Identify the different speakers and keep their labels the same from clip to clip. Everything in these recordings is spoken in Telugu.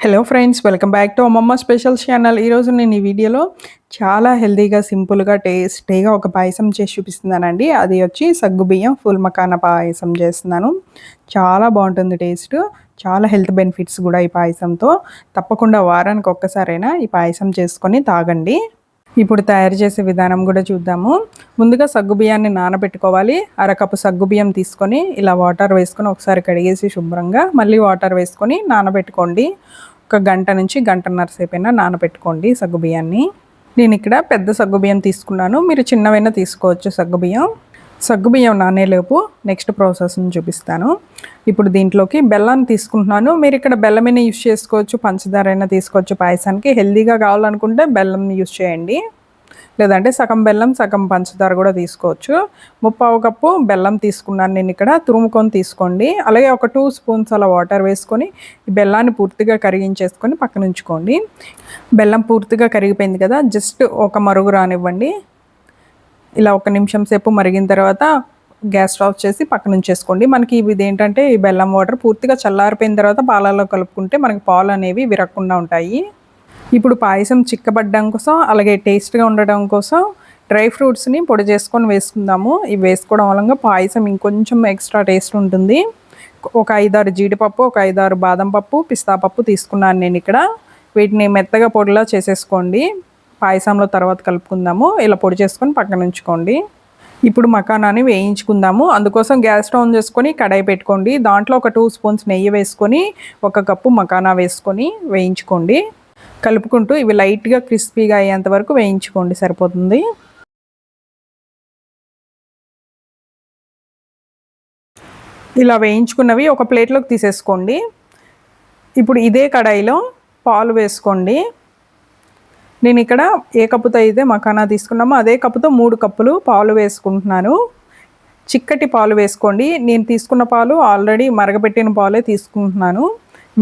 Speaker 1: Hello friends welcome back to అమ్మమ్మ స్పెషల్ ఛానల్ ఈరోజు నేను ఈ వీడియోలో చాలా హెల్తీగా సింపుల్గా టేస్టీగా ఒక పాయసం చేసి చూపిస్తున్నానండి. అది వచ్చి సగ్గుబియ్యం ఫుల్ మకాన పాయసం చేస్తున్నాను. చాలా బాగుంటుంది టేస్ట్ చాలా హెల్త్ బెనిఫిట్స్ కూడా ఈ పాయసంతో. తప్పకుండా వారానికి ఒక్కసారైనా ఈ పాయసం చేసుకొని తాగండి. ఇప్పుడు తయారు చేసే విధానం కూడా చూద్దాము. ముందుగా సగ్గుబియ్యాన్ని నానబెట్టుకోవాలి. అరకప్పు సగ్గుబియ్యం తీసుకొని ఇలా వాటర్ వేసుకొని ఒకసారి కడిగేసి శుభ్రంగా మళ్ళీ వాటర్ వేసుకొని నానబెట్టుకోండి. ఒక గంట నుంచి గంటన్నర సేపైనా నానబెట్టుకోండి సగ్గుబియ్యాన్ని నేను ఇక్కడ పెద్ద సగ్గుబియ్యం తీసుకున్నాను. మీరు చిన్నవైనా తీసుకోవచ్చు సగ్గుబియ్యం సగ్గుబియ్యం నానేలోపు నెక్స్ట్ ప్రాసెస్ని చూపిస్తాను. ఇప్పుడు దీంట్లోకి బెల్లాన్ని తీసుకుంటున్నాను. మీరు ఇక్కడ బెల్లమైనా యూస్ చేసుకోవచ్చు పంచదార అయినా తీసుకోవచ్చు పాయసానికి. హెల్దీగా కావాలనుకుంటే బెల్లం యూస్ చేయండి. లేదంటే సగం బెల్లం సగం పంచదార కూడా తీసుకోవచ్చు. ముప్పావు కప్పు బెల్లం తీసుకున్నాను నేను ఇక్కడ. తురుముకొని తీసుకోండి. అలాగే ఒక టూ స్పూన్స్ అలా వాటర్ వేసుకొని ఈ బెల్లాన్ని పూర్తిగా కరిగించేసుకొని పక్కన ఉంచుకోండి. బెల్లం పూర్తిగా కరిగిపోయింది కదా జస్ట్ ఒక మరుగు రానివ్వండి. ఇలా ఒక నిమిషం సేపు మరిగిన తర్వాత గ్యాస్ ఆఫ్ చేసి పక్కన ఉంచేసుకోండి. మనకి ఇది ఏంటంటే ఈ బెల్లం వాటర్ పూర్తిగా చల్లారిపోయిన తర్వాత పాలలో కలుపుకుంటే మనకి పాలు అనేవి విరగకుండా ఉంటాయి. ఇప్పుడు పాయసం చిక్కబడ్డం కోసం అలాగే టేస్ట్గా ఉండడం కోసం డ్రై ఫ్రూట్స్ని పొడి చేసుకొని వేసుకుందాము. ఇవి వేసుకోవడం వలన పాయసం ఇంకొంచెం ఎక్స్ట్రా టేస్ట్ ఉంటుంది. ఒక ఐదారు జీడిపప్పు ఒక ఐదారు బాదం పప్పు పిస్తా పప్పు తీసుకున్నాను నేను ఇక్కడ. వీటిని మెత్తగా పొడిలా చేసేసుకోండి. పాయసంలో తర్వాత కలుపుకుందాము. ఇలా పొడి చేసుకొని పక్కన ఉంచుకోండి. ఇప్పుడు మకానాన్ని వేయించుకుందాము. అందుకోసం గ్యాస్ స్టవ్ ఆన్ చేసుకొని కడాయి పెట్టుకోండి. దాంట్లో ఒక టూ స్పూన్స్ నెయ్యి వేసుకొని ఒక కప్పు మకానా వేసుకొని వేయించుకోండి. కలుపుకుంటూ ఇవి లైట్గా క్రిస్పీగా అయ్యేంత వరకు వేయించుకోండి సరిపోతుంది. ఇలా వేయించుకున్నవి ఒక ప్లేట్లోకి తీసేసుకోండి. ఇప్పుడు ఇదే కడాయిలో పాలు వేసుకోండి. నేను ఇక్కడ ఏ కప్పుతో అయితే మకానా తీసుకున్నామో అదే కప్పుతో మూడు కప్పులు పాలు వేసుకుంటున్నాను. చిక్కటి పాలు వేసుకోండి. నేను తీసుకున్న పాలు ఆల్రెడీ మరగబెట్టిన పాలే తీసుకుంటున్నాను.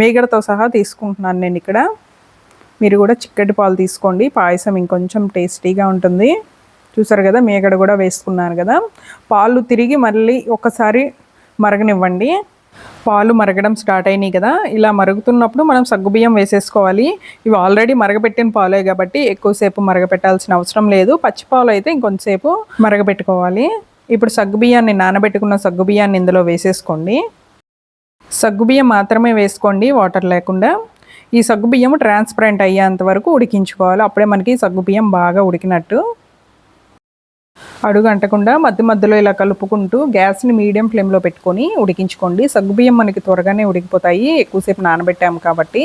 Speaker 1: మేగడతో సహా తీసుకుంటున్నాను నేను ఇక్కడ. మీరు కూడా చిక్కటి పాలు తీసుకోండి. పాయసం ఇంకొంచెం టేస్టీగా ఉంటుంది. చూసారు కదా మేగడ కూడా వేసుకున్నాను కదా. పాలు తిరిగి మళ్ళీ ఒకసారి మరగనివ్వండి. పాలు మరగడం స్టార్ట్ అయినాయి కదా. ఇలా మరుగుతున్నప్పుడు మనం సగ్గుబియ్యం వేసేసుకోవాలి. ఇవి ఆల్రెడీ మరగపెట్టిన పాలే కాబట్టి ఎక్కువసేపు మరగపెట్టాల్సిన అవసరం లేదు. పచ్చి పాలు అయితే ఇంకొంతసేపు మరగపెట్టుకోవాలి. ఇప్పుడు సగ్గుబియ్యాన్ని నానబెట్టుకున్న సగ్గుబియ్యాన్ని ఇందులో వేసేసుకోండి. సగ్గుబియ్యం మాత్రమే వేసుకోండి వాటర్ లేకుండా. ఈ సగ్గుబియ్యం ట్రాన్స్పరెంట్ అయ్యేంత వరకు ఉడికించుకోవాలి. అప్పుడే మనకి సగ్గుబియ్యం బాగా ఉడికినట్టు. అడుగు అంటకుండా మధ్య మధ్యలో ఇలా కలుపుకుంటూ గ్యాస్ని మీడియం ఫ్లేమ్లో పెట్టుకొని ఉడికించుకోండి. సగ్గుబియ్యం మనకి త్వరగానే ఉడికిపోతాయి. ఎక్కువసేపు నానబెట్టాము కాబట్టి.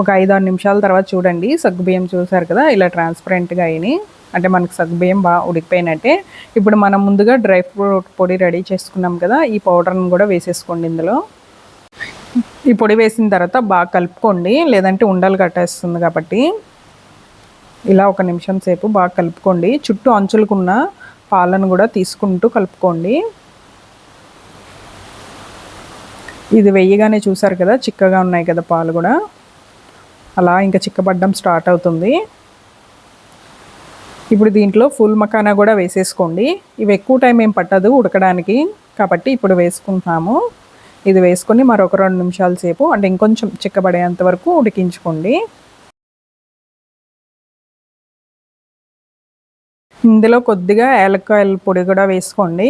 Speaker 1: ఒక ఐదు ఆరు నిమిషాల తర్వాత చూడండి. సగ్గుబియ్యం చూసారు కదా ఇలా ట్రాన్స్పరెంట్గా అయినాయి అంటే మనకి సగ్గుబియ్యం బాగా ఉడికిపోయినట్టే. ఇప్పుడు మనం ముందుగా డ్రై ఫ్రూట్ పొడి రెడీ చేసుకున్నాం కదా ఈ పౌడర్ని కూడా వేసేసుకోండి ఇందులో. ఈ పొడి వేసిన తర్వాత బాగా కలుపుకోండి. లేదంటే ఉండలు కట్టేస్తుంది కాబట్టి. ఇలా ఒక నిమిషం సేపు బాగా కలుపుకోండి. చుట్టూ అంచులకున్న పాలను కూడా తీసుకుంటూ కలుపుకోండి. ఇది వెయ్యగానే చూసారు కదా చిక్కగా ఉన్నాయి కదా పాలు కూడా. అలా ఇంకా చిక్కబడ్డం స్టార్ట్ అవుతుంది. ఇప్పుడు దీంట్లో ఫుల్ మకానా కూడా వేసేసుకోండి. ఇవి ఎక్కువ టైం ఏం పట్టదు ఉడకడానికి. కాబట్టి ఇప్పుడు వేసుకుంటున్నాము. ఇది వేసుకొని మరొక రెండు నిమిషాల సేపు అంటే ఇంకొంచెం చిక్కబడేంత వరకు ఉడికించుకోండి. ఇందులో కొద్దిగా ఏలక్కాయల పొడి కూడా వేసుకోండి.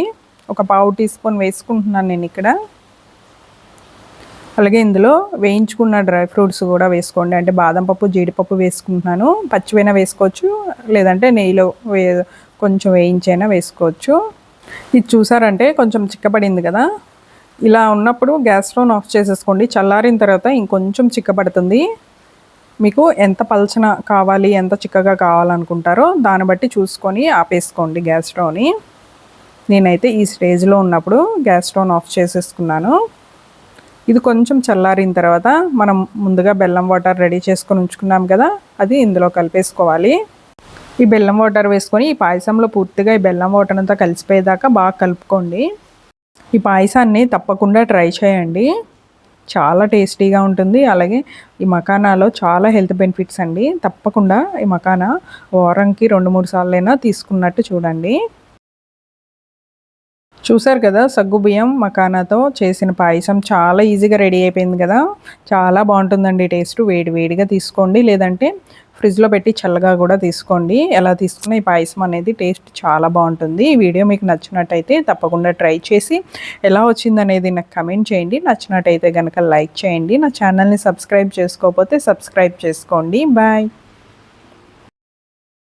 Speaker 1: ఒక పావు టీ స్పూన్ వేసుకుంటున్నాను నేను ఇక్కడ. అలాగే ఇందులో వేయించుకున్న డ్రై ఫ్రూట్స్ కూడా వేసుకోండి. అంటే బాదం పప్పు జీడిపప్పు వేసుకుంటున్నాను. పచ్చివైనా వేసుకోవచ్చు లేదంటే నెయ్యిలో వే కొంచెం వేయించైనా వేసుకోవచ్చు. ఇది చూసారంటే కొంచెం చిక్కబడింది కదా. ఇలా ఉన్నప్పుడు గ్యాస్ స్టవ్ ఆఫ్ చేసేసుకోండి. చల్లారిన తర్వాత ఇంకొంచెం చిక్కబడుతుంది. మీకు ఎంత పలచన కావాలి ఎంత చిక్కగా కావాలనుకుంటారో దాన్ని బట్టి చూసుకొని ఆపేసుకోండి గ్యాస్ స్టవ్ని. నేనైతే ఈ స్టేజ్లో ఉన్నప్పుడు గ్యాస్ స్టవ్ ఆఫ్ చేసేసుకున్నాను. ఇది కొంచెం చల్లారిన తర్వాత మనం ముందుగా బెల్లం వాటర్ రెడీ చేసుకొని ఉంచుకున్నాం కదా అది ఇందులో కలిపేసుకోవాలి. ఈ బెల్లం వాటర్ వేసుకొని ఈ పాయసంలో పూర్తిగా ఈ బెల్లం వాటర్ అంతా కలిసిపోయేదాకా బాగా కలుపుకోండి. ఈ పాయసాన్ని తప్పకుండా ట్రై చేయండి. చాలా టేస్టీగా ఉంటుంది. అలాగే ఈ మకానాలో చాలా హెల్త్ బెనిఫిట్స్ అండి. తప్పకుండా ఈ మకానా వారంకి రెండు మూడు సార్లైనా తీసుకున్నట్టు చూడండి. చూసారు కదా సగ్గు బియ్యం మకానాతో చేసిన పాయసం చాలా ఈజీగా రెడీ అయిపోయింది కదా. చాలా బాగుంటుందండి టేస్ట్. వేడి వేడిగా తీసుకోండి. లేదంటే ఫ్రిడ్జ్లో పెట్టి చల్లగా కూడా తీసుకోండి. ఎలా తీసుకున్న ఈ పాయసం అనేది టేస్ట్ చాలా బాగుంటుంది. ఈ వీడియో మీకు నచ్చినట్టయితే తప్పకుండా ట్రై చేసి ఎలా వచ్చిందనేది నాకు కమెంట్ చేయండి. నచ్చినట్టయితే కనుక లైక్ చేయండి. నా ఛానల్ని సబ్స్క్రైబ్ చేసుకోకపోతే సబ్స్క్రైబ్ చేసుకోండి. బాయ్.